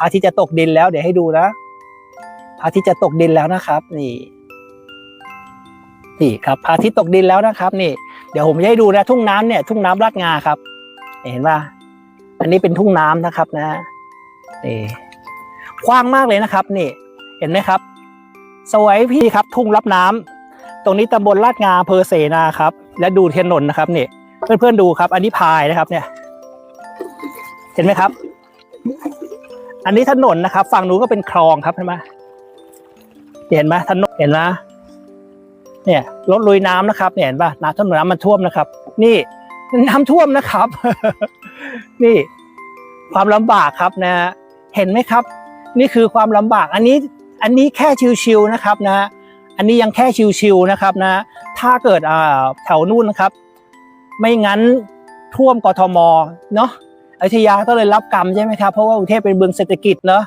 พระอาทิตย์จะตกดินแล้ว เดี๋ยวให้ดูนะพระอาทิตย์จะตกดินแล้วนะครับ นี่ นี่ครับพระอาทิตย์ตกดินแล้วนะครับ นี่ เดี๋ยวผมจะให้ดูนะทุ่งน้ำเนี่ย ทุ่งน้ำลาดงาครับ เห็นป่ะอันนี้เป็นทุ่งน้ำนะครับ นะนี่กว้างมากเลยนะครับ นี่ เห็นไหมครับ สวยพี่ครับ ทุ่งรับน้ำตรงนี้ตำบลลาดงาเพอเสนาครับ และดูถนนนะครับนี่เพื่อนๆดูครับ อันนี้พายนะครับ เนี่ย เห็นไหมครับ อันนี้ถนนนะครับ ฝั่งนู้นก็เป็นคลองครับเห็นไหมเห็นไหมถนนเห็นไหมเนี่ยรถลุยน้ำนะครับเนี่ยเห็นป่ะน้ำถนนน้ำมันท่วมนะครับ นี่น้ำท่วมนะครับ นี่ ความลำบากครับนะเห็นไหมครับ นี่คือความลำบาก อันนี้ อันนี้แค่ชิวๆนะครับนะ อันนี้ยังแค่ชิวๆนะครับนะ ถ้าเกิดอ่าแถวนู่นนะครับ ไม่งั้นท่วมกทมเนาะ อยุธยาก็เลยรับกรรมใช่ไหมครับเพราะว่ากรุงเทพเป็นเมืองเศรษฐกิจเนาะ